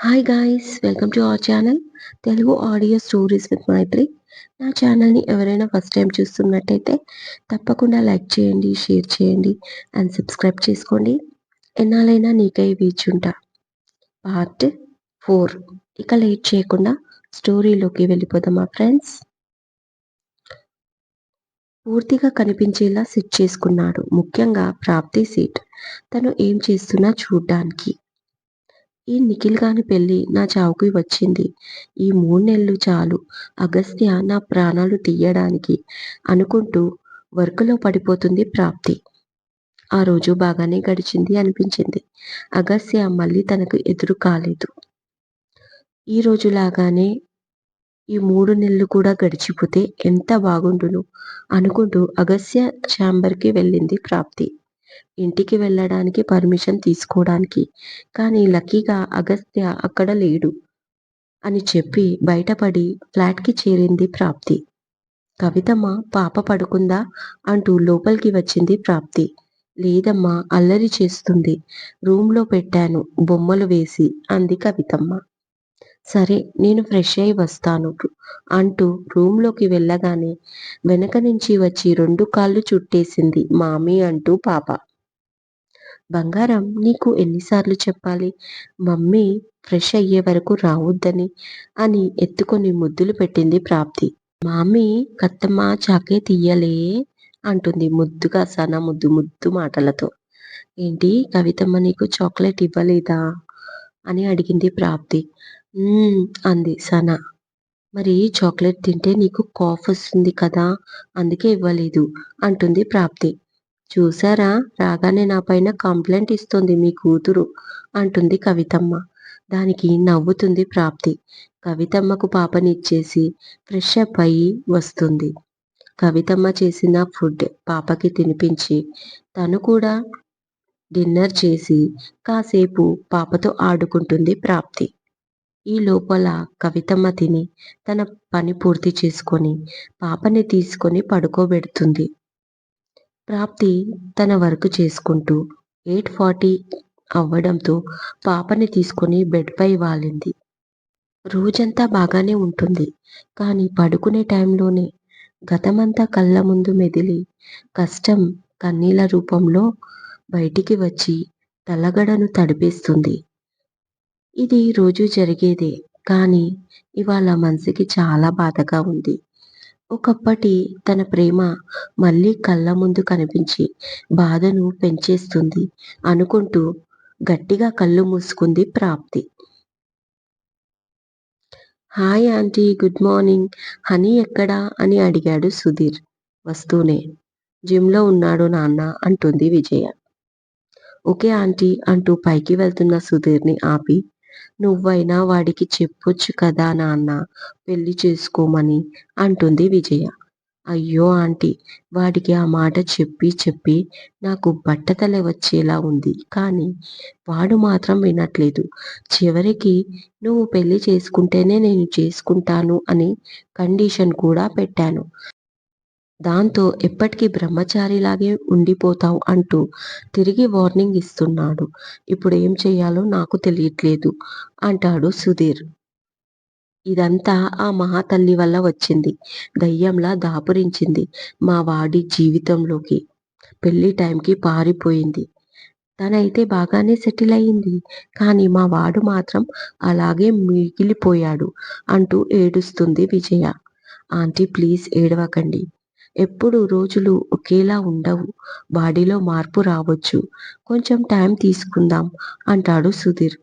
Hi guys welcome to our channel Telugu audio stories with Maithri నా ఛానల్ని ఎవరైనా first time చూస్తున్నట్టయితే తప్పకుండా లైక్ చేయండి షేర్ చేయండి అండ్ సబ్స్క్రైబ్ చేసుకోండి. ఎన్నాలైనా నీకై వీచుంటా పార్ట్ ఫోర్ ఇక లేట్ చేయకుండా స్టోరీలోకి వెళ్ళిపోదాం మా ఫ్రెండ్స్ పూర్తిగా కనిపించేలా సెట్ చేసుకున్నాడు. ముఖ్యంగా ప్రాప్తి సీట్. తను ఏం చేస్తున్నా చూడ్డానికి. ఈ నిఖిల్ గాని పెళ్ళి నా చావుకి వచ్చింది. ఈ మూడు నెలలు చాలు. అగస్త్య నా ప్రాణాలు తీయడానికి అనుకుంటూ వర్క్లో పడిపోతుంది ప్రాప్తి. ఆ రోజు బాగానే గడిచింది అనిపించింది. అగస్త్య మళ్ళీ తనకు ఎదురు కాలేదు. ఈ రోజులాగానే ఈ మూడు నెలలు కూడా గడిచిపోతే ఎంత బాగుండును అనుకుంటూ అగస్త్య ఛాంబర్కి వెళ్ళింది ప్రాప్తి. ఇంటికి వెళ్ళడానికి పర్మిషన్ తీసుకోవడానికి. కానీ లక్కీగా అగస్త్య అక్కడ లేడు అని చెప్పి బయటపడి ఫ్లాట్కి చేరింది ప్రాప్తి. కవితమ్మ పాప పడుకుందా? అంటూ లోపలికి వచ్చింది ప్రాప్తి. లేదమ్మా అల్లరి చేస్తుంది. రూమ్లో పెట్టాను బొమ్మలు వేసి అంది కవితమ్మ. సరే నేను ఫ్రెష్ అయి వస్తాను అంటూ రూమ్లోకి వెళ్ళగానే వెనక నుంచి వచ్చి రెండు కాళ్ళు చుట్టేసింది మామీ అంటూ పాప. బంగారం నీకు ఎన్నిసార్లు చెప్పాలి? మమ్మీ ఫ్రెష్ అయ్యే వరకు రావద్దని అని ఎత్తుకొని ముద్దులు పెట్టింది ప్రాప్తి. మామీ కత్తమ్మ చాకే తీయలే అంటుంది ముద్దుగా సన ముద్దు ముద్దు మాటలతో. ఏంటి కవితమ్మ నీకు చాక్లెట్ ఇవ్వలేదా? అని అడిగింది ప్రాప్తి. అంది సనా. మరి చాక్లెట్ తింటే నీకు కాఫ్ వస్తుంది కదా అందుకే ఇవ్వలేదు అంటుంది ప్రాప్తి. చూసారా రాగానే నా పైన కంప్లైంట్ ఇస్తుంది మీ కూతురు అంటుంది కవితమ్మ. దానికి నవ్వుతుంది ప్రాప్తి. కవితమ్మకు పాపనిచ్చేసి ఫ్రెష్ అప్ అయ్యి వస్తుంది. కవితమ్మ చేసిన ఫుడ్ పాపకి తినిపించి తను కూడా డిన్నర్ చేసి కాసేపు పాపతో ఆడుకుంటుంది ప్రాప్తి. ఈ లోపల కవితమ్మ తిని తన పని పూర్తి చేసుకొని పాపని తీసుకొని పడుకోబెడుతుంది. ప్రాప్తి తన వర్క్ చేసుకుంటూ ఎయిట్ ఫార్టీ అవ్వడంతో పాపని తీసుకొని బెడ్పై వాలింది. రోజంతా బాగానే ఉంటుంది కానీ పడుకునే టైంలోనే గతమంతా కళ్ళ ముందు మెదిలి కష్టం కన్నీల రూపంలో బయటికి వచ్చి తలగడను తడిపేస్తుంది. ఇది రోజు జరిగేదే కానీ ఇవాళ మనసుకి చాలా బాధగా ఉంది. ఒకప్పటి తన ప్రేమ మళ్ళీ కళ్ళ ముందు కనిపించి బాధను పెంచేస్తుంది అనుకుంటూ గట్టిగా కళ్ళు మూసుకుంది Prapti. Hi aunty good morning. Honey ఎక్కడా? అని అడిగాడు సుధీర్. వస్తూనే. జిమ్లో ఉన్నాడు నాన్న అంటుంది విజయ. ఓకే ఆంటీ అంటూ పైకి వెళ్తున్న సుధీర్ని ఆపి నువ్వైనా వాడికి చెప్పొచ్చు కదా నాన్న పెళ్ళి చేసుకోమని అంటుంది విజయ. అయ్యో ఆంటీ వాడికి ఆ మాట చెప్పి చెప్పి నాకు బట్టతల వచ్చేలా ఉంది. కానీ వాడు మాత్రం వినట్లేదు. చివరికి నువ్వు పెళ్ళి చేసుకుంటేనే నేను చేసుకుంటాను అని కండిషన్ కూడా పెట్టాను. దాంతో ఎప్పటికీ బ్రహ్మచారిలాగే ఉండిపోతావు అంటూ తిరిగి వార్నింగ్ ఇస్తున్నాడు. ఇప్పుడు ఏం చెయ్యాలో నాకు తెలియట్లేదు అంటాడు సుధీర్. ఇదంతా ఆ మహాతల్లి వల్ల వచ్చింది. దయ్యంలా దాపురించింది మా వాడి జీవితంలోకి. పెళ్ళి టైంకి పారిపోయింది. తనైతే బాగానే సెటిల్ అయింది. కానీ మా వాడు మాత్రం అలాగే మిగిలిపోయాడు అంటూ ఏడుస్తుంది విజయ. ఆంటీ ప్లీజ్ ఏడవకండి. ఎప్పుడు రోజులు ఒకేలా ఉండవు. బాడీలో మార్పు రావచ్చు. కొంచెం టైం తీసుకుందాం అంటాడు సుధీర్.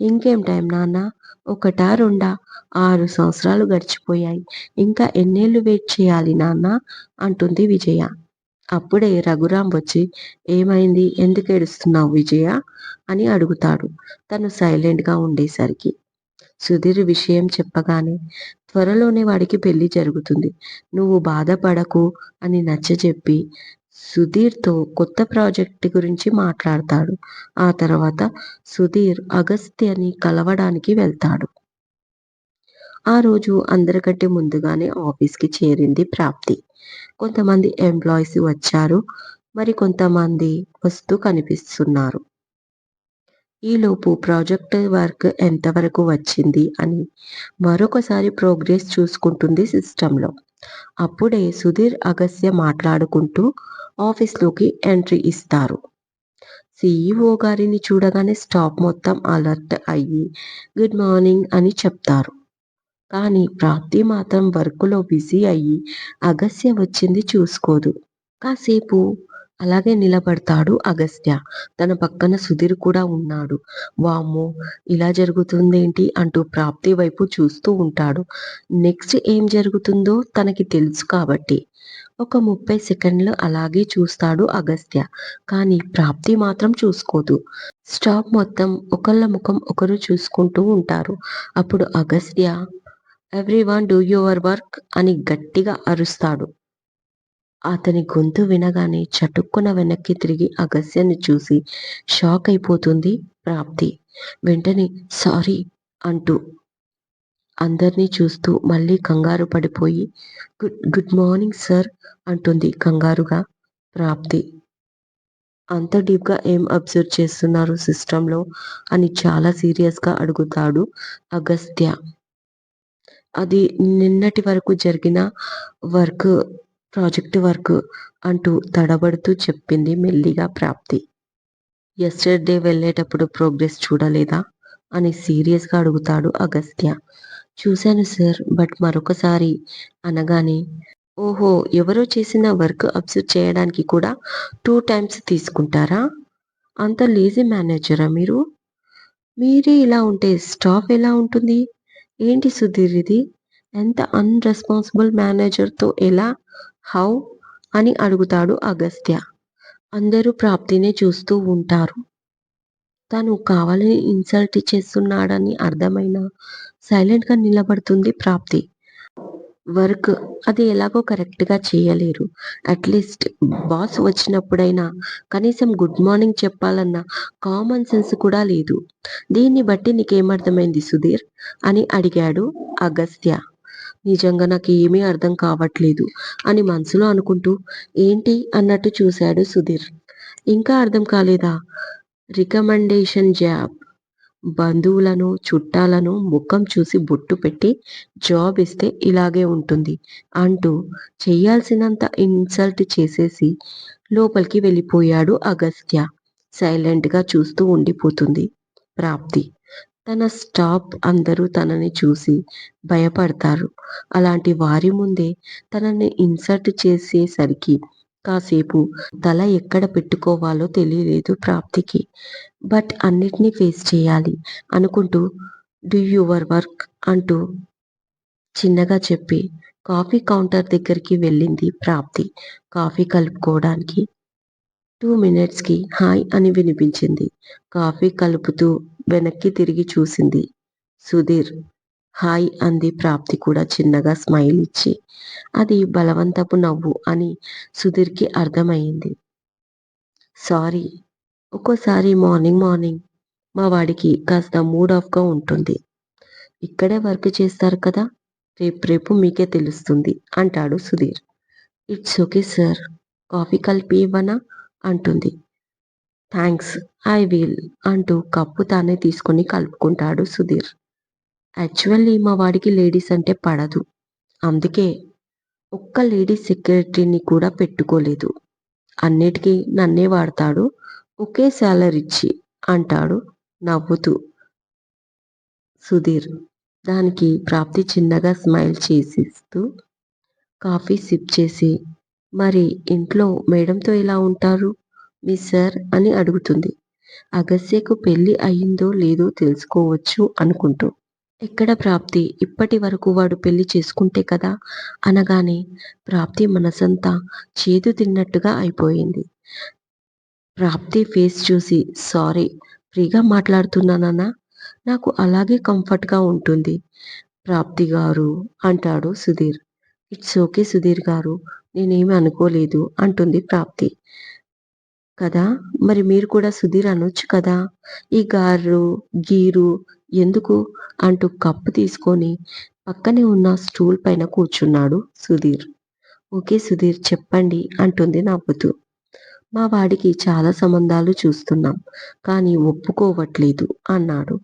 ఇంకేం టైం నాన్న? ఒకటా రెండా? ఆరు సంవత్సరాలు గడిచిపోయాయి. ఇంకా ఎన్నేళ్ళు వెయిట్ చేయాలి నాన్న? అంటుంది విజయ. అప్పుడే రఘురాం వచ్చి ఏమైంది? ఎందుకు ఏడుస్తున్నావు విజయ? అని అడుగుతాడు. తను సైలెంట్గా ఉండేసరికి. సుధీర్ విషయం చెప్పగానే త్వరలోనే వాడికి పెళ్ళి జరుగుతుంది. నువ్వు బాధపడకు అని నచ్చజెప్పి సుధీర్తో కొత్త ప్రాజెక్ట్ గురించి మాట్లాడతాడు. ఆ తర్వాత సుధీర్ అగస్త్యని కలవడానికి వెళ్తాడు. ఆ రోజు అందరికంటే ముందుగానే ఆఫీస్కి చేరింది ప్రాప్తి. కొంతమంది ఎంప్లాయీస్ వచ్చారు. మరి కొంతమంది వస్తూ కనిపిస్తున్నారు. ఈలోపు ప్రాజెక్ట్ వర్క్ ఎంతవరకు వచ్చింది అని మరొకసారి ప్రోగ్రెస్ చూసుకుంటుంది సిస్టంలో. అప్పుడే సుధీర్ అగస్య మాట్లాడుకుంటూ ఆఫీస్లోకి ఎంట్రీ ఇస్తారు. సీఈఓ గారిని చూడగానే స్టాఫ్ మొత్తం అలర్ట్ అయ్యి గుడ్ మార్నింగ్ అని చెప్తారు. కానీ ప్రాప్తి మాత్రం వర్క్లో బిజీ అయ్యి అగస్య వచ్చింది చూసుకోదు. కాసేపు అలాగే నిలబడతాడు అగస్త్య. తన పక్కన సుధీర్ కూడా ఉన్నాడు. వామ్మో ఇలా జరుగుతుందేంటి అంటూ ప్రాప్తి వైపు చూస్తూ ఉంటాడు. నెక్స్ట్ ఏం జరుగుతుందో తనకి తెలుసు కాబట్టి. ఒక ముప్పై సెకండ్లు అలాగే చూస్తాడు అగస్త్య. కానీ ప్రాప్తి మాత్రం చూసుకోదు. స్టాప్ మొత్తం ఒకళ్ళ ముఖం ఒకరు చూసుకుంటూ ఉంటారు. అప్పుడు Agastya everyone do your work అని గట్టిగా అరుస్తాడు. అతని గొంతు వినగానే చటుక్కున వెనక్కి తిరిగి అగస్యాన్ని చూసి షాక్ అయిపోతుంది ప్రాప్తి. వెంటనే సారీ అంటూ అందరినీ చూస్తూ మళ్ళీ కంగారు పడిపోయి గుడ్ గుడ్ మార్నింగ్ సార్ అంటుంది కంగారుగా ప్రాప్తి. అంత డీప్గా ఏం అబ్జర్వ్ చేస్తున్నారు సిస్టంలో అని చాలా సీరియస్గా అడుగుతాడు అగస్త్య. అది నిన్నటి వరకు జరిగిన వర్క్ ప్రాజెక్ట్ వర్క్ అంటూ తడబడుతూ చెప్పింది మెల్లిగా ప్రాప్తి. ఎస్టర్డే వెళ్ళేటప్పుడు ప్రోగ్రెస్ చూడలేదా? అని సీరియస్గా అడుగుతాడు అగస్త్య. చూశాను సార్ బట్ మరొకసారి అనగానే ఓహో ఎవరో చేసిన వర్క్ అబ్జర్వ్ చేయడానికి కూడా టూ టైమ్స్ తీసుకుంటారా? అంత లేజీ మేనేజరా మీరు? మీరే ఇలా ఉంటే స్టాఫ్ ఎలా ఉంటుంది? ఏంటి సుధీర్ ఇది? ఎంత అన్రెస్పాన్సిబుల్ మేనేజర్తో ఎలా హౌ? అని అడుగుతాడు అగస్త్య. అందరూ ప్రాప్తినే చూస్తూ ఉంటారు. తను కావాలని ఇన్సల్ట్ చేస్తున్నాడని అర్థమైన సైలెంట్గా నిలబడుతుంది ప్రాప్తి. వర్క్ అది ఎలాగో కరెక్ట్గా చేయలేరు. అట్లీస్ట్ బాస్ వచ్చినప్పుడైనా కనీసం గుడ్ మార్నింగ్ చెప్పాలన్న కామన్ సెన్స్ కూడా లేదు. దీన్ని బట్టి నీకేమర్థమైంది సుధీర్? అని అడిగాడు అగస్త్య. నిజంగా నాకు ఏమీ అర్థం కావట్లేదు అని మనసులో అనుకుంటూ ఏంటి? అన్నట్టు చూశాడు సుధీర్. ఇంకా అర్థం కాలేదా? Recommendation job. బంధువులను చుట్టాలను ముఖం చూసి బొట్టు పెట్టి జాబ్ ఇస్తే ఇలాగే ఉంటుంది అంటూ చేయాల్సినంత ఇన్సల్ట్ చేసేసి లోపలికి వెళ్ళిపోయాడు అగస్త్య. సైలెంట్గా చూస్తూ ఉండిపోతుంది ప్రాప్తి. తన స్టాప్ అందరూ తనని చూసి భయపడతారు. అలాంటి వారి ముందే తనని ఇన్సర్ట్ చేసేసరికి కాసేపు తల ఎక్కడ పెట్టుకోవాలో తెలియలేదు ప్రాప్తికి. బట్ అన్నిటినీ ఫేస్ చేయాలి అనుకుంటూ డూ యువర్ వర్క్ అంటూ చిన్నగా చెప్పి కాఫీ కౌంటర్ దగ్గరికి వెళ్ళింది ప్రాప్తి. కాఫీ కలుపుకోవడానికి టూ మినిట్స్కి హాయ్ అని వినిపించింది. కాఫీ కలుపుతూ వెనక్కి తిరిగి చూసింది. సుధీర్. హాయ్ అంది ప్రాప్తి కూడా చిన్నగా స్మైల్ ఇచ్చి. అది బలవంతపు నవ్వు అని సుధీర్కి అర్థమయ్యింది. సారీ. ఒక్కోసారి మార్నింగ్ మార్నింగ్ మా వాడికి కాస్త మూడ్ ఆఫ్గా ఉంటుంది. ఇక్కడే వర్క్ చేస్తారు కదా? రేపు రేపు మీకే తెలుస్తుంది అంటాడు Sudheer. It's okay sir. Coffee కలిపి ఇవ్వనా? అంటుంది. థ్యాంక్స్ ఐ విల్ అంటూ కప్పు తానే తీసుకొని కలుపుకుంటాడు సుధీర్. యాక్చువల్లీ మా వాడికి లేడీస్ అంటే పడదు. అందుకే ఒక్క లేడీస్ సెక్రటరీని కూడా పెట్టుకోలేదు. అన్నిటికీ నన్నే వాడతాడు. ఒకే శాలరీ ఇచ్చి అంటాడు నవ్వుతూ సుధీర్. దానికి ప్రాప్తి చిన్నగా స్మైల్ చేసిస్తూ కాఫీ సిప్ చేసి మరి ఇంట్లో మేడంతో ఎలా ఉంటారు? మీ సార్ అని అడుగుతుంది. అగస్యకు పెళ్ళి అయిందో లేదో తెలుసుకోవచ్చు అనుకుంటూ. ఎక్కడ ప్రాప్తి? ఇప్పటి వరకు వాడు పెళ్ళి చేసుకుంటే కదా? అనగానే ప్రాప్తి మనసంతా చేదు తిన్నట్టుగా అయిపోయింది. ప్రాప్తి ఫేస్ చూసి సారీ ఫ్రీగా మాట్లాడుతున్నానన్నా నాకు అలాగే కంఫర్ట్గా ఉంటుంది. ప్రాప్తి గారు అంటాడు సుధీర్. ఇట్స్ ఓకే సుధీర్ గారు నేనేమి అనుకోలేదు అంటుంది ప్రాప్తి. కదా? మరి మీరు కూడా సుధీర్ అనొచ్చు కదా? ఈ గారు గీరు ఎందుకు? అంటూ కప్పు తీసుకొని పక్కనే ఉన్న స్టూల్ పైన కూర్చున్నాడు సుధీర్. ఓకే సుధీర్ చెప్పండి అంటుంది నవ్వుతూ. మా వాడికి చాలా సంబంధాలు చూస్తున్నాం కానీ ఒప్పుకోవట్లేదు అన్నాడు.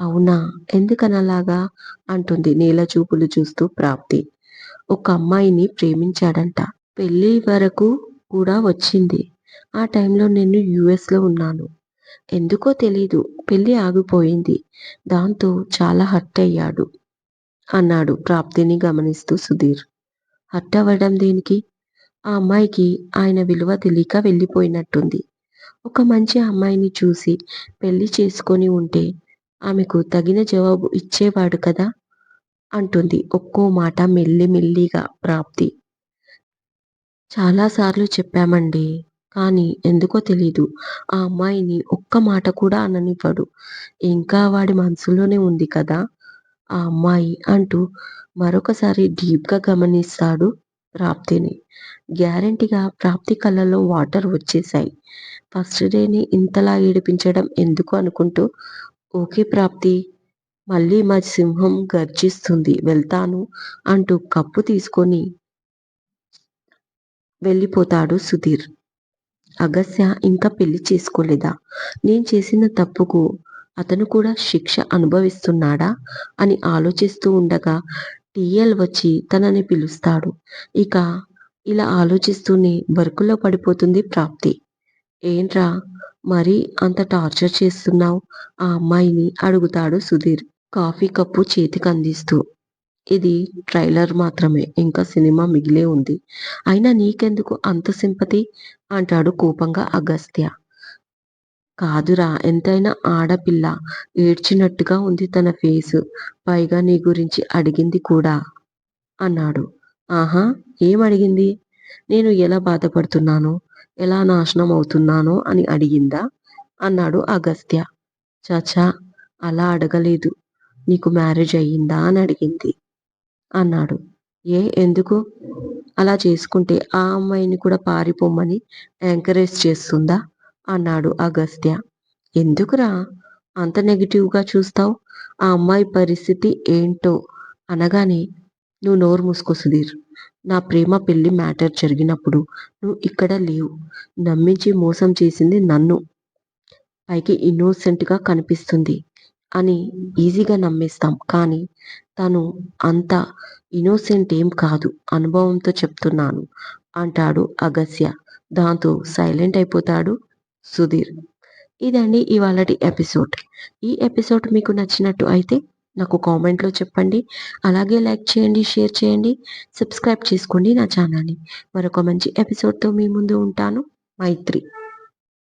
అవునా? ఎందుకనలాగా? అంటుంది నీల చూపులు చూస్తూ ప్రాప్తి. ఒక అమ్మాయిని ప్రేమించాడంట పెళ్ళి వరకు కూడా వచ్చింది. ఆ టైంలో నేను యుఎస్లో ఉన్నాను. ఎందుకో తెలీదు. పెళ్ళి ఆగిపోయింది. దాంతో చాలా హర్ట్ అయ్యాడు. అన్నాడు ప్రాప్తిని గమనిస్తూ సుధీర్. హర్ట్ అవ్వడం దేనికి? ఆ అమ్మాయికి ఆయన విలువ తెలియక వెళ్ళిపోయినట్టుంది. ఒక మంచి అమ్మాయిని చూసి పెళ్ళి చేసుకొని ఉంటే ఆమెకు తగిన జవాబు ఇచ్చేవాడు కదా? అంటుంది ఒక్కో మాట మెల్లి మెల్లిగా ప్రాప్తి. చాలాసార్లు చెప్పామండి. కానీ ఎందుకో తెలీదు. ఆ అమ్మాయిని ఒక్క మాట కూడా అననివ్వడు. ఇంకా వాడి మనసులోనే ఉంది కదా? ఆ అమ్మాయి అంటూ మరొకసారి డీప్గా గమనిస్తాడు ప్రాప్తిని. గ్యారంటీగా ప్రాప్తి కళ్ళలో వాటర్ వచ్చేశాయి. ఫస్ట్ డేని ఇంతలా ఏడిపించడం ఎందుకు అనుకుంటూ ఓకే ప్రాప్తి మళ్ళీ మా సింహం గర్జిస్తుంది వెళ్తాను అంటూ కప్పు తీసుకొని వెళ్ళిపోతాడు సుధీర్. అగస్య ఇంకా పెళ్ళి చేసుకోలేదా? నేను చేసిన తప్పుకు అతను కూడా శిక్ష అనుభవిస్తున్నాడా? అని ఆలోచిస్తూ ఉండగా టీఎల్ వచ్చి తనని పిలుస్తాడు. ఇక ఇలా ఆలోచిస్తూనే బరుకులో పడిపోతుంది ప్రాప్తి. ఏంట్రా మరీ అంత టార్చర్ చేస్తున్నావు? ఆ అమ్మాయిని అడుగుతాడు సుధీర్ కాఫీ కప్పు చేతికి అందిస్తూ. ఇది ట్రైలర్ మాత్రమే. ఇంకా సినిమా మిగిలే ఉంది. అయినా నీకెందుకు అంత సింపతి? అంటాడు కోపంగా అగస్త్య. కాదురా ఎంతైనా ఆడపిల్ల. ఏడ్చినట్టుగా ఉంది తన ఫేసు. పైగా నీ గురించి అడిగింది కూడా. అన్నాడు. ఆహా ఏం అడిగింది నేను ఎలా బాధపడుతున్నాను? ఎలా నాశనం అవుతున్నానో అని అడిగిందా? అన్నాడు అగస్త్య. చాచా అలా అడగలేదు. నీకు మ్యారేజ్ అయ్యిందా అని అడిగింది. అన్నాడు. ఏ ఎందుకు? అలా చేసుకుంటే ఆ అమ్మాయిని కూడా పారిపోమ్మని ఎంకరేజ్ చేస్తుందా? అన్నాడు అగస్త్య. ఎందుకురా? అంత నెగిటివ్గా చూస్తావు? ఆ అమ్మాయి పరిస్థితి ఏంటో? అనగానే నువ్వు నోరు మూసుకో సుధీర్. నా ప్రేమ పెళ్ళి మ్యాటర్ జరిగినప్పుడు నువ్వు ఇక్కడ లేవు. నమ్మించి మోసం చేసింది నన్ను. పైకి ఇన్నోసెంట్గా కనిపిస్తుంది అని ఈజీగా నమ్మేస్తాం. కానీ తను అంత ఇన్నోసెంట్ ఏం కాదు అనుభవంతో చెప్తున్నాను అంటాడు అగస్య. దాంతో సైలెంట్ అయిపోతాడు సుధీర్. ఇదండి ఇవాళటి ఎపిసోడ్. ఈ ఎపిసోడ్ మీకు నచ్చినట్టు అయితే నాకు కామెంట్లో చెప్పండి అలాగే లైక్ చేయండి షేర్ చేయండి సబ్స్క్రైబ్ చేసుకోండి నా ఛానల్ని. మరొక మంచి ఎపిసోడ్తో మీ ముందు ఉంటాను. మైత్రి.